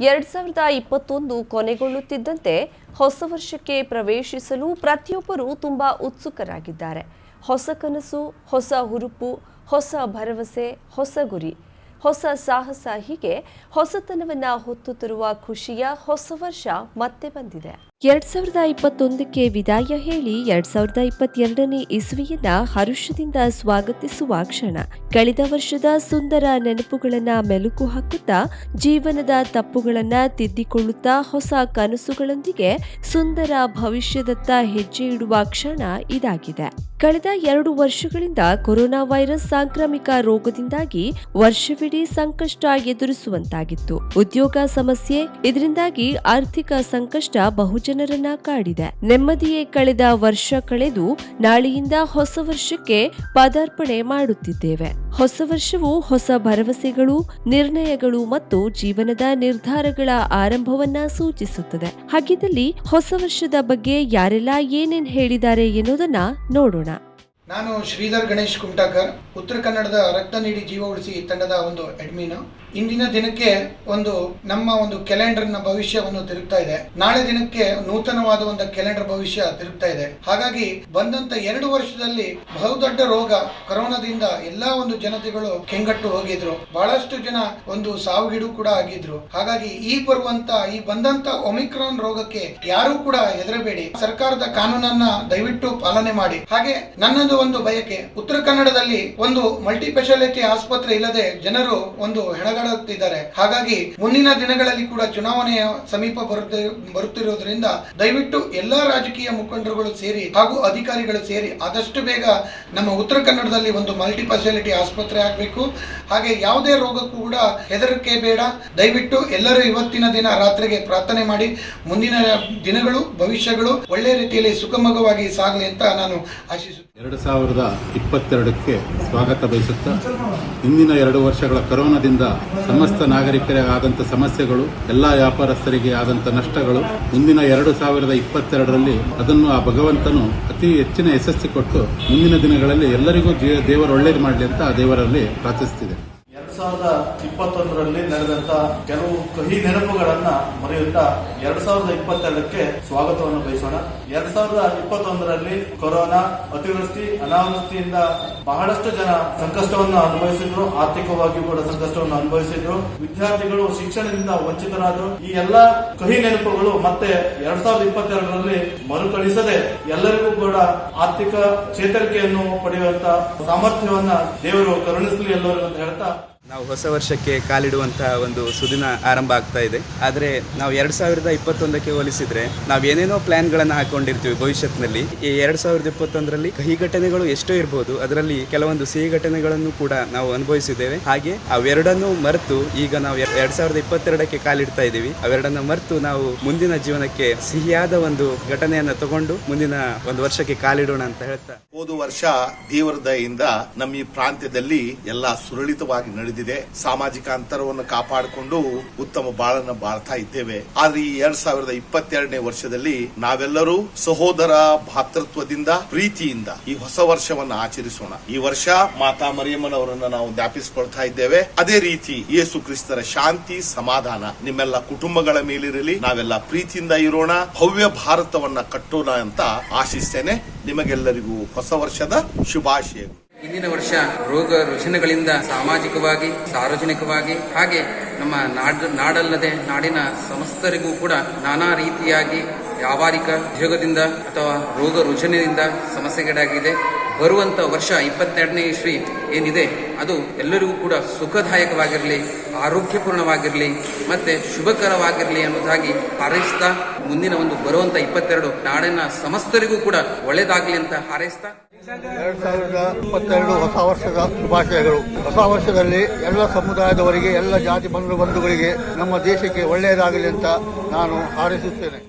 ಎರಡ್ ಸಾವಿರದ ಇಪ್ಪತ್ತೊಂದು ಕೊನೆಗೊಳ್ಳುತ್ತಿದ್ದಂತೆ ಹೊಸ ವರ್ಷಕ್ಕೆ ಪ್ರವೇಶಿಸಲು ಪ್ರತಿಯೊಬ್ಬರೂ ತುಂಬಾ ಉತ್ಸುಕರಾಗಿದ್ದಾರೆ. ಹೊಸ ಕನಸು, ಹೊಸ ಹುರುಪು, ಹೊಸ ಭರವಸೆ, ಹೊಸ ಗುರಿ, ಹೊಸ ಸಾಹಸ ಹೀಗೆ ಹೊಸತನವನ್ನ ಹೊತ್ತು ತರುವ ಖುಷಿಯ ಹೊಸ ವರ್ಷ ಮತ್ತೆ ಬಂದಿದೆ. ಎರಡ್ ಸಾವಿರದ ಇಪ್ಪತ್ತೊಂದಕ್ಕೆ ವಿದಾಯ ಹೇಳಿ ಎರಡ್ ಸಾವಿರದ ಇಪ್ಪತ್ತೆರಡನೇ ಇಸ್ವಿಯನ್ನ ಹರುಷದಿಂದ ಸ್ವಾಗತಿಸುವ ಕ್ಷಣ. ಕಳೆದ ವರ್ಷದ ಸುಂದರ ನೆನಪುಗಳನ್ನ ಮೆಲುಕು ಹಾಕುತ್ತಾ, ಜೀವನದ ತಪ್ಪುಗಳನ್ನ ತಿದ್ದಿಕೊಳ್ಳುತ್ತಾ ಹೊಸ ಕನಸುಗಳೊಂದಿಗೆ ಸುಂದರ ಭವಿಷ್ಯದತ್ತ ಹೆಜ್ಜೆ ಇಡುವ ಕ್ಷಣ ಇದಾಗಿದೆ. ಕಳೆದ ಎರಡು ವರ್ಷಗಳಿಂದ ಕೊರೋನಾ ವೈರಸ್ ಸಾಂಕ್ರಾಮಿಕ ರೋಗದಿಂದಾಗಿ ವರ್ಷವಿಡೀ ಸಂಕಷ್ಟ ಎದುರಿಸುವಂತಾಗಿತ್ತು. ಉದ್ಯೋಗ ಸಮಸ್ಯೆ, ಇದರಿಂದಾಗಿ ಆರ್ಥಿಕ ಸಂಕಷ್ಟ ಬಹುಜನರನ್ನ ಕಾಡಿದೆ. ನೆಮ್ಮದಿಯೇ ಕಳೆದ ವರ್ಷ ಕಳೆದು ನಾಳೆಯಿಂದ ಹೊಸ ವರ್ಷಕ್ಕೆ ಪದಾರ್ಪಣೆ ಮಾಡುತ್ತಿದ್ದೇವೆ. ಹೊಸ ವರ್ಷವು ಹೊಸ ಭರವಸೆಗಳು, ನಿರ್ಣಯಗಳು ಮತ್ತು ಜೀವನದ ನಿರ್ಧಾರಗಳ ಆರಂಭವನ್ನ ಸೂಚಿಸುತ್ತದೆ. ಹಾಗಿದ್ದಲ್ಲಿ ಹೊಸ ವರ್ಷದ ಬಗ್ಗೆ ಯಾರೆಲ್ಲ ಏನೇನ್ ಹೇಳಿದ್ದಾರೆ ಎನ್ನುವುದನ್ನ ನೋಡೋಣ. ನಾನು ಶ್ರೀಧರ್ ಗಣೇಶ್ ಕುಮಟಾಕರ್, ಉತ್ತರ ಕನ್ನಡದ ರಕ್ತ ನೀಡಿ ಜೀವ ಉಳಿಸಿ ತಂಡದ ಒಂದು ಅಡ್ಮಿನ್ ಇಂದಿನ ದಿನಕ್ಕೆ ಒಂದು ನಮ್ಮ ಒಂದು ಕ್ಯಾಲೆಂಡರ್ನ ಭವಿಷ್ಯವನ್ನು ತಿರುಗ್ತಾ ಇದೆ. ನಾಳೆ ದಿನಕ್ಕೆ ನೂತನವಾದ ಒಂದು ಕ್ಯಾಲೆಂಡರ್ ಭವಿಷ್ಯ ತಿರುಗ್ತಾ ಇದೆ. ಹಾಗಾಗಿ ಬಂದಂತ ಎರಡು ವರ್ಷದಲ್ಲಿ ಬಹುದೊಡ್ಡ ರೋಗ ಕೊರೋನಾದಿಂದ ಎಲ್ಲಾ ಒಂದು ಜನತೆಗಳು ಕೆಂಗಟ್ಟು ಹೋಗಿದ್ರು. ಬಹಳಷ್ಟು ಜನ ಒಂದು ಸಾವಿಗೀಡು ಕೂಡ ಆಗಿದ್ರು. ಹಾಗಾಗಿ ಈ ಬರುವಂತ, ಈ ಬಂದಂತ ಒಮಿಕ್ರಾನ್ ರೋಗಕ್ಕೆ ಯಾರು ಕೂಡ ಹೆದರಬೇಡಿ. ಸರ್ಕಾರದ ಕಾನೂನನ್ನ ದಯವಿಟ್ಟು ಪಾಲನೆ ಮಾಡಿ. ಹಾಗೆ ನನ್ನದು ಒಂದು ಬಯಕೆ, ಉತ್ತರ ಕನ್ನಡದಲ್ಲಿ ಒಂದು ಮಲ್ಟಿ ಸ್ಪೆಷಾಲಿಟಿ ಆಸ್ಪತ್ರೆ ಇಲ್ಲದೆ ಜನರು ಒಂದು ಹೆಣಗಾಡುತ್ತಿದ್ದಾರೆ ಹಾಗಾಗಿ ಮುಂದಿನ ದಿನಗಳಲ್ಲಿ ಕೂಡ ಚುನಾವಣೆಯ ಸಮೀಪ ಬರುತ್ತೆ, ಬರುತ್ತಿರುವುದರಿಂದ ದಯವಿಟ್ಟು ಎಲ್ಲಾ ರಾಜಕೀಯ ಮುಖಂಡರುಗಳು ಸೇರಿ ಹಾಗೂ ಅಧಿಕಾರಿಗಳು ಸೇರಿ ಆದಷ್ಟು ಬೇಗ ನಮ್ಮ ಉತ್ತರ ಕನ್ನಡದಲ್ಲಿ ಒಂದು ಮಲ್ಟಿ ಫೆಸಿಲಿಟಿ ಆಸ್ಪತ್ರೆ ಆಗಬೇಕು. ಹಾಗೆ ಯಾವುದೇ ರೋಗಕ್ಕೂ ಕೂಡ ಹೆದರಿಕೆ ಬೇಡ. ದಯವಿಟ್ಟು ಎಲ್ಲರೂ ಇವತ್ತಿನ ದಿನ ರಾತ್ರಿಗೆ ಪ್ರಾರ್ಥನೆ ಮಾಡಿ, ಮುಂದಿನ ದಿನಗಳು, ಭವಿಷ್ಯಗಳು ಒಳ್ಳೆ ರೀತಿಯಲ್ಲಿ ಸುಗಮವಾಗಿ ಸಾಗಲಿ ಅಂತ ನಾನು ಆಶಿಸುತ್ತೇನೆ. ಎರಡು ಸಾವಿರದ ಇಪ್ಪತ್ತೆರಡಕ್ಕೆ ಸ್ವಾಗತ ಬಯಸುತ್ತಾ ಇಂದಿನ ಎರಡು ವರ್ಷಗಳ ಕೊರೋನಾದಿಂದ ಸಮಸ್ತ ನಾಗರಿಕರಿಗೆ ಆದಂಥ ಸಮಸ್ಯೆಗಳು, ಎಲ್ಲ ವ್ಯಾಪಾರಸ್ಥರಿಗೆ ಆದಂಥ ನಷ್ಟಗಳು, ಮುಂದಿನ ಎರಡು ಸಾವಿರದ ಇಪ್ಪತ್ತೆರಡರಲ್ಲಿ ಅದನ್ನು ಆ ಭಗವಂತನು ಅತಿ ಹೆಚ್ಚಿನ ಯಶಸ್ಸು ಕೊಟ್ಟು ಮುಂದಿನ ದಿನಗಳಲ್ಲಿ ಎಲ್ಲರಿಗೂ ದೇವರು ಒಳ್ಳೇದು ಮಾಡಲಿ ಅಂತ ಆ ದೇವರಲ್ಲಿ ಪ್ರಾರ್ಥಿಸ್ತಿದೆ ಎರಡ್ ಸಾವಿರದ ಇಪ್ಪತ್ತೊಂದರಲ್ಲಿ ನಡೆದಂತ ಕೆಲವು ಕಹಿ ನೆನಪುಗಳನ್ನ ಮರೆಯುತ್ತಾ ಎರಡ್ ಸಾವಿರದ ಇಪ್ಪತ್ತೆರಡಕ್ಕೆ ಸ್ವಾಗತವನ್ನು ಬಯಸೋಣ. ಎರಡ್ ಸಾವಿರದ ಇಪ್ಪತ್ತೊಂದರಲ್ಲಿ ಕೊರೋನಾ ಅತಿವೃಷ್ಟಿ, ಅನಾವೃಷ್ಟಿಯಿಂದ ಬಹಳಷ್ಟು ಜನ ಸಂಕಷ್ಟವನ್ನು ಅನುಭವಿಸಿದ್ರು, ಆರ್ಥಿಕವಾಗಿ ಕೂಡ ಸಂಕಷ್ಟವನ್ನು ಅನುಭವಿಸಿದ್ರು. ವಿದ್ಯಾರ್ಥಿಗಳು ಶಿಕ್ಷಣದಿಂದ ವಂಚಿತರಾದರು. ಈ ಎಲ್ಲಾ ಕಹಿ ನೆನಪುಗಳು ಮತ್ತೆ ಎರಡ್ ಸಾವಿರದ ಇಪ್ಪತ್ತೆರಡರಲ್ಲಿ ಮರುಕಳಿಸದೆ ಎಲ್ಲರಿಗೂ ಕೂಡ ಆರ್ಥಿಕ ಚೇತರಿಕೆಯನ್ನು ಪಡೆಯುವಂತ ಸಾಮರ್ಥ್ಯವನ್ನ ದೇವರು ಕರುಣಿಸಲಿ ಎಲ್ಲರಿಗೂ ಅಂತ ಹೇಳ್ತಾ ನಾವು ಹೊಸ ವರ್ಷಕ್ಕೆ ಕಾಲಿಡುವಂತಹ ಒಂದು ಸುದಿನ ಆರಂಭ ಆಗ್ತಾ ಇದೆ. ಆದರೆ ನಾವು ಎರಡು ಸಾವಿರದ ಇಪ್ಪತ್ತೊಂದಕ್ಕೆ ಹೋಲಿಸಿದ್ರೆ ನಾವು ಏನೇನೋ ಪ್ಲಾನ್ಗಳನ್ನು ಹಾಕೊಂಡಿರ್ತೀವಿ ಭವಿಷ್ಯತ್ನಲ್ಲಿ. ಈ ಎರಡು ಸಾವಿರದ ಇಪ್ಪತ್ತೊಂದರಲ್ಲಿ ಕಹಿ ಘಟನೆಗಳು ಎಷ್ಟೋ ಇರಬಹುದು ಅದರಲ್ಲಿ ಕೆಲವೊಂದು ಸಿಹಿ ಘಟನೆಗಳನ್ನು ಕೂಡ ನಾವು ಅನುಭವಿಸಿದ್ದೇವೆ. ಹಾಗೆ ಅವೆರಡನ್ನೂ ಮರೆತು ಈಗ ನಾವು ಎರಡ್ ಸಾವಿರದ ಇಪ್ಪತ್ತೆರಡಕ್ಕೆ ಕಾಲಿಡ್ತಾ ಇದ್ದೀವಿ. ಅವೆರಡನ್ನ ಮರೆತು ನಾವು ಮುಂದಿನ ಜೀವನಕ್ಕೆ ಸಿಹಿಯಾದ ಒಂದು ಘಟನೆಯನ್ನ ತಗೊಂಡು ಮುಂದಿನ ಒಂದು ವರ್ಷಕ್ಕೆ ಕಾಲಿಡೋಣ ಅಂತ ಹೇಳ್ತಾ ಹೋದ ವರ್ಷ ದೇವರ ದಯಿಂದ ನಮ್ಮ ಈ ಪ್ರಾಂತ್ಯದಲ್ಲಿ ಎಲ್ಲಾ ಸುರಳಿತವಾಗಿ ನಡೆದಿದೆ. ಸಾಮಾಜಿಕ ಅಂತರವನ್ನು ಕಾಪಾಡಿಕೊಂಡು ಉತ್ತಮ ಬಾಳನ್ನು ಬಾಳ್ತಾ ಇದ್ದೇವೆ. ಆದ್ರೆ ಈ ಎರಡ್ ಸಾವಿರದ ಇಪ್ಪತ್ತೆರಡನೇ ವರ್ಷದಲ್ಲಿ ನಾವೆಲ್ಲರೂ ಸಹೋದರ ಭಾತೃತ್ವದಿಂದ, ಪ್ರೀತಿಯಿಂದ ಈ ಹೊಸ ವರ್ಷವನ್ನು ಆಚರಿಸೋಣ. ಈ ವರ್ಷ ಮಾತಾ ಮರಿಯಮ್ಮನವರನ್ನ ನಾವು ಜ್ಞಾಪಿಸಿಕೊಳ್ತಾ ಇದ್ದೇವೆ. ಅದೇ ರೀತಿ ಯೇಸು ಕ್ರಿಸ್ತರ ಶಾಂತಿ, ಸಮಾಧಾನ ನಿಮ್ಮೆಲ್ಲ ಕುಟುಂಬಗಳ ಮೇಲಿರಲಿ, ನಾವೆಲ್ಲ ಪ್ರೀತಿಯಿಂದ ಇರೋಣ. ಭವ್ಯ ಭಾರತವನ್ನ ಕಟ್ಟೋಣ ಅಂತ ಆಶಿಸ್ತೇನೆ. ನಿಮಗೆಲ್ಲರಿಗೂ ಹೊಸ ವರ್ಷದ ಶುಭಾಶಯಗಳು. ಇಂದಿನ ವರ್ಷ ರೋಗ ರುಜಿನಗಳಿಂದ ಸಾಮಾಜಿಕವಾಗಿ, ಸಾರ್ವಜನಿಕವಾಗಿ, ಹಾಗೆ ನಮ್ಮ ನಾಡ, ನಾಡಲ್ಲದೆ ನಾಡಿನ ಸಮಸ್ತರಿಗೂ ಕೂಡ ನಾನಾ ರೀತಿಯಾಗಿ ವ್ಯಾವಹಾರಿಕ ಉದ್ಯೋಗದಿಂದ ಅಥವಾ ರೋಗ ರುಜಿನದಿಂದ ಸಮಸ್ಯೆಗೀಡಾಗಿದೆ. ಬರುವಂತ ವರ್ಷ ಇಪ್ಪತ್ತೆರಡನೇ ಇಸ್ವಿ ಏನಿದೆ, ಅದು ಎಲ್ಲರಿಗೂ ಕೂಡ ಸುಖದಾಯಕವಾಗಿರಲಿ, ಆರೋಗ್ಯಪೂರ್ಣವಾಗಿರಲಿ, ಮತ್ತು ಶುಭಕರವಾಗಿರಲಿ ಅನ್ನೋದಾಗಿ ಹಾರೈಸ್ತಾ ಮುಂದಿನ ಒಂದು ಬರುವಂಥ ಇಪ್ಪತ್ತೆರಡು ನಾಡಿನ ಸಮಸ್ತರಿಗೂ ಕೂಡ ಒಳ್ಳೆಯದಾಗಲಿ ಅಂತ ಹಾರೈಸ್ತಾ. ಎರಡು ಸಾವಿರದ ಇಪ್ಪತ್ತೆರಡು ಹೊಸ ವರ್ಷದ ಶುಭಾಶಯಗಳು. ಹೊಸ ವರ್ಷದಲ್ಲಿ ಎಲ್ಲ ಸಮುದಾಯದವರಿಗೆ, ಎಲ್ಲ ಜಾತಿ, ಬಂಧು, ಬಂಧುಗಳಿಗೆ ನಮ್ಮ ದೇಶಕ್ಕೆ ಒಳ್ಳೆಯದಾಗಲಿ ಅಂತ ನಾನು ಹಾರೈಸುತ್ತೇನೆ.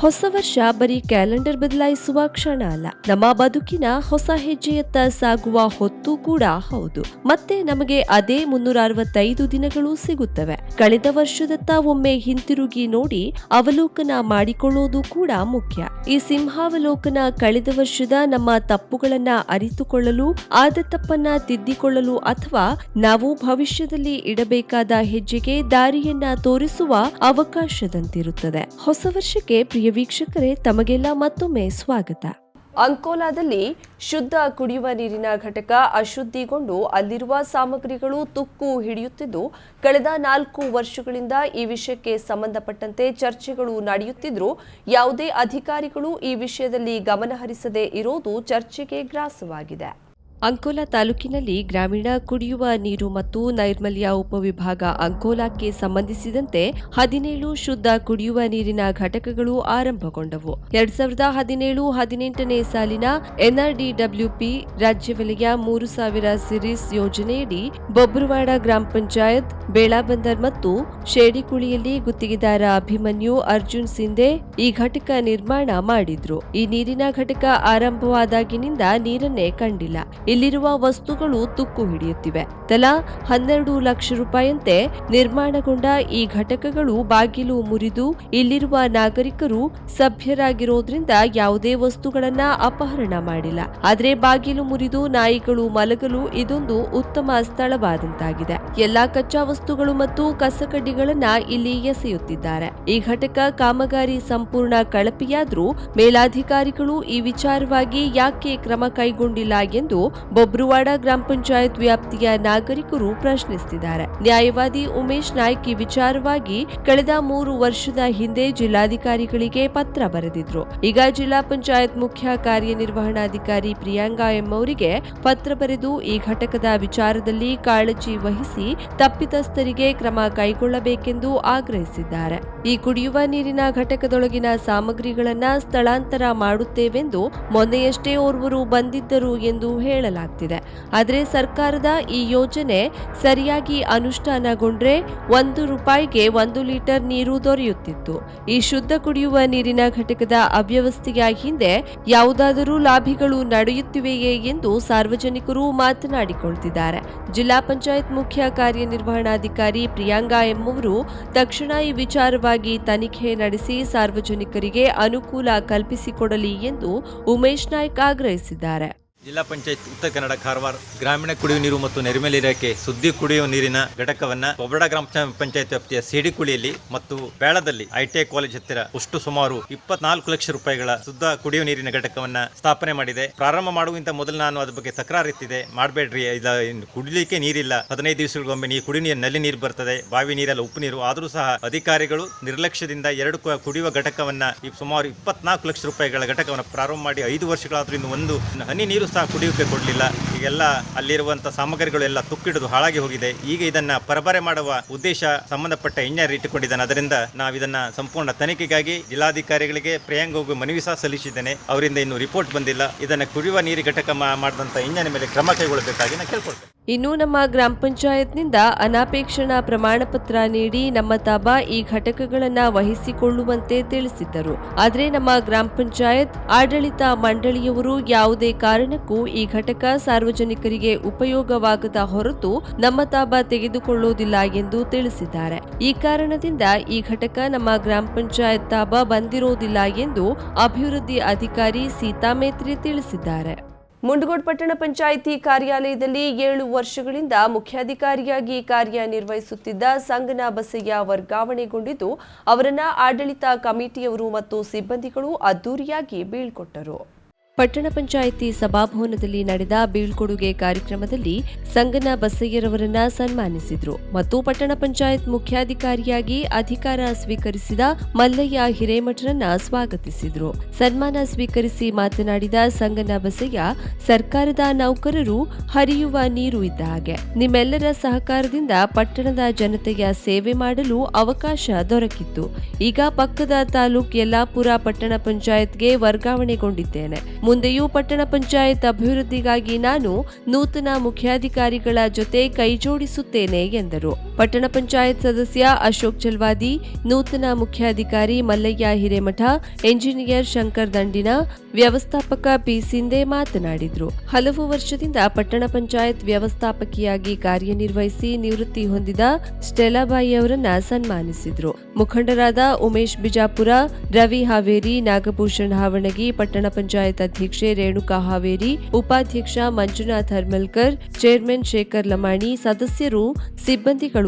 ಹೊಸ ವರ್ಷ ಬರೀ ಕ್ಯಾಲೆಂಡರ್ ಬದಲಾಯಿಸುವ ಕ್ಷಣ ಅಲ್ಲ. ನಮ್ಮ ಬದುಕಿನ ಹೊಸ ಹೆಜ್ಜೆಯತ್ತ ಸಾಗುವ ಹೊತ್ತು ಕೂಡ ಹೌದು. ಮತ್ತೆ ನಮಗೆ ಅದೇ ಮುನ್ನೂರ ಅರವತ್ತೈದು ದಿನಗಳು ಸಿಗುತ್ತವೆ. ಕಳೆದ ವರ್ಷದತ್ತ ಒಮ್ಮೆ ಹಿಂತಿರುಗಿ ನೋಡಿ ಅವಲೋಕನ ಮಾಡಿಕೊಳ್ಳೋದು ಕೂಡ ಮುಖ್ಯ. ಈ ಸಿಂಹಾವಲೋಕನ ಕಳೆದ ವರ್ಷದ ನಮ್ಮ ತಪ್ಪುಗಳನ್ನ ಅರಿತುಕೊಳ್ಳಲು, ಆದ ತಪ್ಪನ್ನ ತಿದ್ದಿಕೊಳ್ಳಲು ಅಥವಾ ನಾವು ಭವಿಷ್ಯದಲ್ಲಿ ಇಡಬೇಕಾದ ಹೆಜ್ಜೆಗೆ ದಾರಿಯನ್ನ ತೋರಿಸುವ ಅವಕಾಶದಂತಿರುತ್ತದೆ. ಹೊಸ ವರ್ಷಕ್ಕೆ ಪ್ರಿಯ ವೀಕ್ಷಕರೇ, ತಮಗೆಲ್ಲ ಮತ್ತೊಮ್ಮೆ ಸ್ವಾಗತ. ಅಂಕೋಲಾದಲ್ಲಿ ಶುದ್ಧ ಕುಡಿಯುವ ನೀರಿನ ಘಟಕ ಅಶುದ್ಧಿಗೊಂಡು ಅಲ್ಲಿರುವ ಸಾಮಗ್ರಿಗಳು ತುಕ್ಕು ಹಿಡಿಯುತ್ತಿದ್ದು, ಕಳೆದ ನಾಲ್ಕು ವರ್ಷಗಳಿಂದ ಈ ವಿಷಯಕ್ಕೆ ಸಂಬಂಧಪಟ್ಟಂತೆ ಚರ್ಚೆಗಳು ನಡೆಯುತ್ತಿದ್ದರೂ ಯಾವುದೇ ಅಧಿಕಾರಿಗಳು ಈ ವಿಷಯದಲ್ಲಿ ಗಮನಹರಿಸದೇ ಇರೋದು ಚರ್ಚೆಗೆ ಗ್ರಾಸವಾಗಿದೆ. ಅಂಕೋಲಾ ತಾಲೂಕಿನಲ್ಲಿ ಗ್ರಾಮೀಣ ಕುಡಿಯುವ ನೀರು ಮತ್ತು ನೈರ್ಮಲ್ಯ ಉಪವಿಭಾಗ ಅಂಕೋಲಾಕ್ಕೆ ಸಂಬಂಧಿಸಿದಂತೆ ಹದಿನೇಳು ಶುದ್ಧ ಕುಡಿಯುವ ನೀರಿನ ಘಟಕಗಳು ಆರಂಭಗೊಂಡವು. ಎರಡ್ ಸಾವಿರದ ಹದಿನೇಳು ಹದಿನೆಂಟನೇ ಸಾಲಿನ ಎನ್ಆರ್ಡಿಡಬ್ಲ್ಯೂಪಿ ರಾಜ್ಯ ವಲಯ ಮೂರು ಸಾವಿರ ಸಿರೀಸ್ ಯೋಜನೆಯಡಿ ಬೊಬ್ರುವಾಡ ಗ್ರಾಮ ಪಂಚಾಯತ್, ಬೇಳಾಬಂದರ್ ಮತ್ತು ಶೇಡಿಕುಳಿಯಲ್ಲಿ ಗುತ್ತಿಗೆದಾರ ಅಭಿಮನ್ಯು ಅರ್ಜುನ್ ಸಿಂಧೆ ಈ ಘಟಕ ನಿರ್ಮಾಣ ಮಾಡಿದ್ರು. ಈ ನೀರಿನ ಘಟಕ ಆರಂಭವಾದಾಗಿನಿಂದ ನೀರನ್ನೇ ಕಂಡಿಲ್ಲ. ಇಲ್ಲಿರುವ ವಸ್ತುಗಳು ತುಕ್ಕು ಹಿಡಿಯುತ್ತಿವೆ. ತಲಾ ಹನ್ನೆರಡು ಲಕ್ಷ ರೂಪಾಯಿಯಂತೆ ನಿರ್ಮಾಣಗೊಂಡ ಈ ಘಟಕಗಳು ಬಾಗಿಲು ಮುರಿದು ಇಲ್ಲಿರುವ ನಾಗರಿಕರು ಸಭ್ಯರಾಗಿರೋದ್ರಿಂದ ಯಾವುದೇ ವಸ್ತುಗಳನ್ನ ಅಪಹರಣ ಮಾಡಿಲ್ಲ. ಆದರೆ ಬಾಗಿಲು ಮುರಿದು ನಾಯಿಗಳು ಮಲಗಲು ಇದೊಂದು ಉತ್ತಮ ಸ್ಥಳವಾದಂತಾಗಿದೆ. ಎಲ್ಲಾ ಕಚ್ಚಾ ವಸ್ತುಗಳು ಮತ್ತು ಕಸಕಡ್ಡಿಗಳನ್ನ ಇಲ್ಲಿ ಎಸೆಯುತ್ತಿದ್ದಾರೆ. ಈ ಘಟಕ ಕಾಮಗಾರಿ ಸಂಪೂರ್ಣ ಕಳಪೆಯಾದ್ರೂ ಮೇಲಾಧಿಕಾರಿಗಳು ಈ ವಿಚಾರವಾಗಿ ಯಾಕೆ ಕ್ರಮ ಕೈಗೊಂಡಿಲ್ಲ ಎಂದು ಬೊಬ್ರುವಾಡ ಗ್ರಾಮ ಪಂಚಾಯತ್ ವ್ಯಾಪ್ತಿಯ ನಾಗರಿಕರು ಪ್ರಶ್ನಿಸುತ್ತಿದ್ದಾರೆ. ನ್ಯಾಯವಾದಿ ಉಮೇಶ್ ನಾಯ್ಕ್ ಈ ವಿಚಾರವಾಗಿ ಕಳೆದ ಮೂರು ವರ್ಷದ ಹಿಂದೆ ಜಿಲ್ಲಾಧಿಕಾರಿಗಳಿಗೆ ಪತ್ರ ಬರೆದಿದ್ರು. ಈಗ ಜಿಲ್ಲಾ ಪಂಚಾಯತ್ ಮುಖ್ಯ ಕಾರ್ಯನಿರ್ವಹಣಾಧಿಕಾರಿ ಪ್ರಿಯಾಂಗಾ ಎಂ ಅವರಿಗೆ ಪತ್ರ ಬರೆದು ಈ ಘಟಕದ ವಿಚಾರದಲ್ಲಿ ಕಾಳಜಿ ವಹಿಸಿ ತಪ್ಪಿತಸ್ಥರಿಗೆ ಕ್ರಮ ಕೈಗೊಳ್ಳಬೇಕೆಂದು ಆಗ್ರಹಿಸಿದ್ದಾರೆ. ಈ ಕುಡಿಯುವ ನೀರಿನ ಘಟಕದೊಳಗಿನ ಸಾಮಗ್ರಿಗಳನ್ನ ಸ್ಥಳಾಂತರ ಮಾಡುತ್ತೇವೆಂದು ಮೊನ್ನೆಯಷ್ಟೇ ಓರ್ವರು ಬಂದಿದ್ದರು ಎಂದು ಹೇಳಲಾಗ್ತಿದೆ ಆದರೆ ಸರ್ಕಾರದ ಈ ಯೋಜನೆ ಸರಿಯಾಗಿ ಅನುಷ್ಠಾನಗೊಂಡ್ರೆ ಒಂದು ರೂಪಾಯಿಗೆ ಒಂದು ಲೀಟರ್ ನೀರು ದೊರೆಯುತ್ತಿತ್ತು. ಈ ಶುದ್ಧ ಕುಡಿಯುವ ನೀರಿನ ಘಟಕದ ಅವ್ಯವಸ್ಥೆಯ ಹಿಂದೆ ಯಾವುದಾದರೂ ಲಾಭಿಗಳು ನಡೆಯುತ್ತಿವೆಯೇ ಎಂದು ಸಾರ್ವಜನಿಕರು ಮಾತನಾಡಿಕೊಳ್ತಿದ್ದಾರೆ. ಜಿಲ್ಲಾ ಪಂಚಾಯತ್ ಮುಖ್ಯ ಕಾರ್ಯನಿರ್ವಹಣಾಧಿಕಾರಿ ಪ್ರಿಯಾಂಗಾ ಎಂಬುವರು ತಕ್ಷಣ ಈ ವಿಚಾರವಾಗಿ ತನಿಖೆ ನಡೆಸಿ ಸಾರ್ವಜನಿಕರಿಗೆ ಅನುಕೂಲ ಕಲ್ಪಿಸಿಕೊಡಲಿ ಎಂದು ಉಮೇಶ್ ನಾಯ್ಕ್ ಆಗ್ರಹಿಸಿದ್ದಾರೆ. ಜಿಲ್ಲಾ ಪಂಚಾಯತ್ ಉತ್ತರ ಕನ್ನಡ ಕಾರವಾರ, ಗ್ರಾಮೀಣ ಕುಡಿಯುವ ನೀರು ಮತ್ತು ನೈರ್ಮಲ್ಯ ಇಲಾಖೆ ಸುದ್ದಿ ಕುಡಿಯುವ ನೀರಿನ ಘಟಕವನ್ನ ಕೊಬ್ಬಡ ಗ್ರಾಮ ಪಂಚಾಯತ್ ವ್ಯಾಪ್ತಿಯ ಸಿಡಿಕುಳಿಯಲ್ಲಿ ಮತ್ತು ಬೇಳದಲ್ಲಿ ಐಟಿಐ ಕಾಲೇಜ್ ಹತ್ತಿರ ಅಷ್ಟು ಸುಮಾರು ಇಪ್ಪತ್ನಾಲ್ಕು ಲಕ್ಷ ರೂಪಾಯಿಗಳ ಶುದ್ಧ ಕುಡಿಯುವ ನೀರಿನ ಘಟಕವನ್ನ ಸ್ಥಾಪನೆ ಮಾಡಿದೆ. ಪ್ರಾರಂಭ ಮಾಡುವಂತ ಮೊದಲು ನಾನು ಅದ್ರ ಬಗ್ಗೆ ತಕರಾರು ಇತ್ತಿದೆ ಮಾಡಬೇಡ್ರಿ ಇನ್ನು ಕುಡಿಲಿಕ್ಕೆ ನೀರಿಲ್ಲ. ಹದಿನೈದು ದಿವಸಗಳಿಗೊಮ್ಮೆ ನೀರು ಕುಡಿ ನೀರು ನಲ್ಲಿ ನೀರು ಬರ್ತದೆ. ಬಾವಿ ನೀರೆಲ್ಲ ಉಪ್ಪು ನೀರು. ಆದರೂ ಸಹ ಅಧಿಕಾರಿಗಳು ನಿರ್ಲಕ್ಷ್ಯದಿಂದ ಎರಡು ಕುಡಿಯುವ ಘಟಕವನ್ನ ಸುಮಾರು ಇಪ್ಪತ್ನಾಲ್ಕು ಲಕ್ಷ ರೂಪಾಯಿಗಳ ಘಟಕವನ್ನ ಪ್ರಾರಂಭ ಮಾಡಿ ಐದು ವರ್ಷಗಳಾದ್ರಿಂದ ಒಂದು ಹನಿ ನೀರು ಸಹ ಕುಡಿಯೋಕೆ ಕೊಡಲಿಲ್ಲ. ಈಗೆಲ್ಲ ಅಲ್ಲಿರುವಂಥ ಸಾಮಗ್ರಿಗಳೆಲ್ಲ ತುಕ್ಕಿಡಿದು ಹಾಳಾಗಿ ಹೋಗಿದೆ. ಈಗ ಇದನ್ನ ಪರಬರೆ ಮಾಡುವ ಉದ್ದೇಶ ಸಂಬಂಧಪಟ್ಟ ಇಂಜಿನಿಯರ್ ಇಟ್ಟುಕೊಂಡಿದ್ದಾನೆ. ಅದರಿಂದ ನಾವು ಇದನ್ನ ಸಂಪೂರ್ಣ ತನಿಖೆಗಾಗಿ ಜಿಲ್ಲಾಧಿಕಾರಿಗಳಿಗೆ ಪ್ರಿಯಾಂಗ್ ಹೋಗಿ ಮನವಿ ಸಹ ಸಲ್ಲಿಸಿದ್ದೇನೆ. ಅವರಿಂದ ಇನ್ನು ರಿಪೋರ್ಟ್ ಬಂದಿಲ್ಲ. ಇದನ್ನ ಕುಡಿಯುವ ನೀರು ಘಟಕ ಮಾಡಿದಂಥ ಇಂಜಿನಿಯರ್ ಇಂಜಿನ್ ಮೇಲೆ ಕ್ರಮ ಕೈಗೊಳ್ಳಬೇಕಾಗಿ ನಾನು ಕೇಳ್ಕೊಳ್ತೇನೆ. ಇನ್ನು ನಮ್ಮ ಗ್ರಾಮ ಪಂಚಾಯತ್ನಿಂದ ಅನಾಪೇಕ್ಷಣ ಪ್ರಮಾಣ ಪತ್ರ ನೀಡಿ ನಮ್ಮ ತಾಬಾ ಈ ಘಟಕಗಳನ್ನು ವಹಿಸಿಕೊಳ್ಳುವಂತೆ ತಿಳಿಸಿದ್ದರು. ಆದರೆ ನಮ್ಮ ಗ್ರಾಮ ಪಂಚಾಯತ್, ಆಡಳಿತ ಮಂಡಳಿಯವರು ಯಾವುದೇ ಕಾರಣಕ್ಕೂ ಈ ಘಟಕ ಸಾರ್ವಜನಿಕರಿಗೆ ಉಪಯೋಗವಾಗದ ಹೊರತು ನಮ್ಮ ತಾಬಾ ತೆಗೆದುಕೊಳ್ಳುವುದಿಲ್ಲ ಎಂದು ತಿಳಿಸಿದ್ದಾರೆ. ಈ ಕಾರಣದಿಂದ ಈ ಘಟಕ ನಮ್ಮ ಗ್ರಾಮ ಪಂಚಾಯತ್ ತಾಬಾ ಬಂದಿರೋದಿಲ್ಲ ಎಂದು ಅಭಿವೃದ್ಧಿ ಅಧಿಕಾರಿ ಸೀತಾ ಮೇತ್ರಿ ತಿಳಿಸಿದ್ದಾರೆ. ಮುಂಡಗೋಡ್ ಪಟ್ಟಣ ಪಂಚಾಯಿತಿ ಕಾರ್ಯಾಲಯದಲ್ಲಿ ಏಳು ವರ್ಷಗಳಿಂದ ಮುಖ್ಯಾಧಿಕಾರಿಯಾಗಿ ಕಾರ್ಯನಿರ್ವಹಿಸುತ್ತಿದ್ದ ಸಂಗನ ಬಸಯ್ಯ ವರ್ಗಾವಣೆಗೊಂಡಿದ್ದು, ಅವರನ್ನ ಆಡಳಿತ ಕಮಿಟಿಯವರು ಮತ್ತು ಸಿಬ್ಬಂದಿಗಳು ಅದ್ದೂರಿಯಾಗಿ ಬೀಳ್ಕೊಟ್ಟರು. ಪಟ್ಟಣ ಪಂಚಾಯಿತಿ ಸಭಾಭವನದಲ್ಲಿ ನಡೆದ ಬೀಳ್ಕೊಡುಗೆ ಕಾರ್ಯಕ್ರಮದಲ್ಲಿ ಸಂಗನ ಬಸಯ್ಯರವರನ್ನ ಸನ್ಮಾನಿಸಿದ್ರು ಮತ್ತು ಪಟ್ಟಣ ಪಂಚಾಯತ್ ಮುಖ್ಯಾಧಿಕಾರಿಯಾಗಿ ಅಧಿಕಾರ ಸ್ವೀಕರಿಸಿದ ಮಲ್ಲಯ್ಯ ಹಿರೇಮಠರನ್ನ ಸ್ವಾಗತಿಸಿದ್ರು. ಸನ್ಮಾನ ಸ್ವೀಕರಿಸಿ ಮಾತನಾಡಿದ ಸಂಗನ ಬಸಯ್ಯ, ಸರ್ಕಾರದ ನೌಕರರು ಹರಿಯುವ ನೀರು ಇದ್ದ ಹಾಗೆ. ನಿಮ್ಮೆಲ್ಲರ ಸಹಕಾರದಿಂದ ಪಟ್ಟಣದ ಜನತೆಯ ಸೇವೆ ಮಾಡಲು ಅವಕಾಶ ದೊರಕಿತ್ತು. ಈಗ ಪಕ್ಕದ ತಾಲೂಕ್ ಯಲ್ಲಾಪುರ ಪಟ್ಟಣ ಪಂಚಾಯತ್ಗೆ ವರ್ಗಾವಣೆಗೊಂಡಿದ್ದೇನೆ. ಮುಂದೆಯೂ ಪಟ್ಟಣ ಪಂಚಾಯತ್ ಅಭಿವೃದ್ಧಿಗಾಗಿ ನಾನು ನೂತನ ಮುಖ್ಯಾಧಿಕಾರಿಗಳ ಜೊತೆ ಕೈಜೋಡಿಸುತ್ತೇನೆ ಎಂದರು. ಪಟ್ಟಣ ಪಂಚಾಯತ್ ಸದಸ್ಯ ಅಶೋಕ್ ಚಲ್ವಾದಿ ನೂತನ ಮುಖ್ಯಾಧಿಕಾರಿ ಮಲ್ಲಯ್ಯ ಹಿರೇಮಠ, ಎಂಜಿನಿಯರ್ ಶಂಕರ್ ದಂಡಿನ, ವ್ಯವಸ್ಥಾಪಕ ಪಿ ಸಿಂಧೆ ಮಾತನಾಡಿದರು. ಹಲವು ವರ್ಷದಿಂದ ಪಟ್ಟಣ ಪಂಚಾಯತ್ ವ್ಯವಸ್ಥಾಪಕಿಯಾಗಿ ಕಾರ್ಯನಿರ್ವಹಿಸಿ ನಿವೃತ್ತಿ ಹೊಂದಿದ ಸ್ಟೆಲಾಬಾಯಿ ಅವರನ್ನ ಸನ್ಮಾನಿಸಿದ್ರು. ಮುಖಂಡರಾದ ಉಮೇಶ್ ಬಿಜಾಪುರ, ರವಿ ಹಾವೇರಿ, ನಾಗಭೂಷಣ್ ಹಾವಣಗಿ, ಪಟ್ಟಣ ಪಂಚಾಯತ್ ಅಧ್ಯಕ್ಷೆ ರೇಣುಕಾ ಹಾವೇರಿ, ಉಪಾಧ್ಯಕ್ಷ ಮಂಜುನಾಥ್ ಹರ್ಮಲ್ಕರ್, ಚೇರ್ಮನ್ ಶೇಖರ್ ಲಮಾಣಿ, ಸದಸ್ಯರು, ಸಿಬ್ಬಂದಿಗಳು